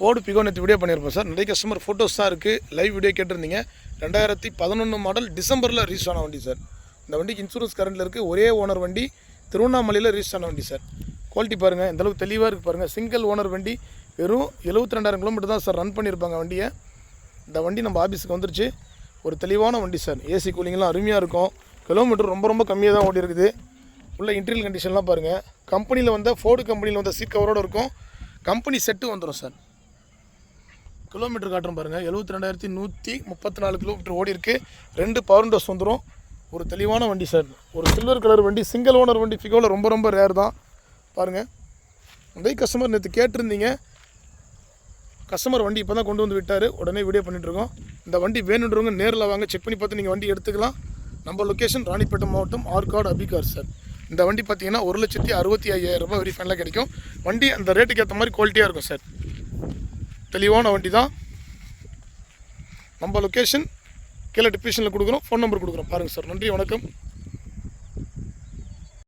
Board பிகோ நேற்று video பண்ணியிருப்போம் சார். நிறைய கஸ்டமர் ஃபோட்டோஸ் தான் இருக்குது லைவ் வீடியோ கேட்டிருந்தீங்க. ரெண்டாயிரத்தி பதினொன்று மாடல் டிசம்பரில் ரீச் ஆன வண்டி சார். இந்த வண்டிக்கு இன்சூரன்ஸ் கரண்டில் இருக்குது ஒரே ஓனர் வண்டி திருவண்ணாமலையில் ரீச் ஆன வண்டி சார். குவாலிட்டி பாருங்கள் இந்தளவுக்கு தெளிவாக இருக்குது பாருங்கள் சிங்கிள் ஓனர் வண்டி. வெறும் எழுபத்தி ரெண்டாயிரம் கிலோமீட்டர் தான் சார் ரன் பண்ணியிருப்பாங்க வண்டியை. இந்த வண்டி நம்ம ஆஃபீஸுக்கு வந்துருச்சு. ஒரு தெளிவான வண்டி சார். ஏசி கூலிங்லாம் அருமையாக இருக்கும். கிலோமீட்டர் ரொம்ப ரொம்ப கம்மியாக தான் ஓடி இருக்குது. உள்ள இன்டீரியல் கண்டிஷன்லாம் பாருங்கள் கம்பெனியில் வந்த ஃபோர்டு கம்பெனியில் வந்த சீட் கவரோடு இருக்கும். கம்பெனி செட்டு வந்துடும் சார். கிலோமீட்டர் காட்டுறோம் பாருங்கள் எழுபத்தி ரெண்டாயிரத்தி நூற்றி முப்பத்தி நாலு கிலோமீட்டர் ஓடி இருக்குது ரெண்டு பவர் டோஸ் வந்துடும் ஒரு தெளிவான வண்டி சார் ஒரு சில்வர் கலர் வண்டி சிங்கிள் ஓனர் வண்டி ஃபிகோவில் ரொம்ப ரொம்ப ரேர் தான். பாருங்கள் நிறைய கஸ்டமர் நேற்று கேட்டிருந்தீங்க. கஸ்டமர் வண்டி இப்போ தான் கொண்டு வந்து விட்டார். உடனே வீடியோ பண்ணிகிட்ருக்கோம் இந்த வண்டி வேணுன்றவங்க நேரில் வாங்க. செக் பண்ணி பார்த்து நீங்கள் வண்டி எடுத்துக்கலாம். நம்ம லொக்கேஷன் ராணிப்பேட்டை மாவட்டம் ஆர்காடு அபிகார் சார் இந்த வண்டி பார்த்தீங்கன்னா ஒரு லட்சத்தி அறுபத்தி ஐயாயிரம் ரூபாய் வெரி ஃபைனலாக கிடைக்கும். வண்டி அந்த ரேட்டுக்கு ஏற்ற மாதிரி குவாலிட்டியாக இருக்கும் சார் தெளிவான வண்டி தான் நம்ம லொக்கேஷன் கீழே டிஸ்கிரிப்ஷனில் கொடுக்குறோம் ஃபோன் நம்பர் கொடுக்குறோம். பாருங்கள் சார் நன்றி வணக்கம்.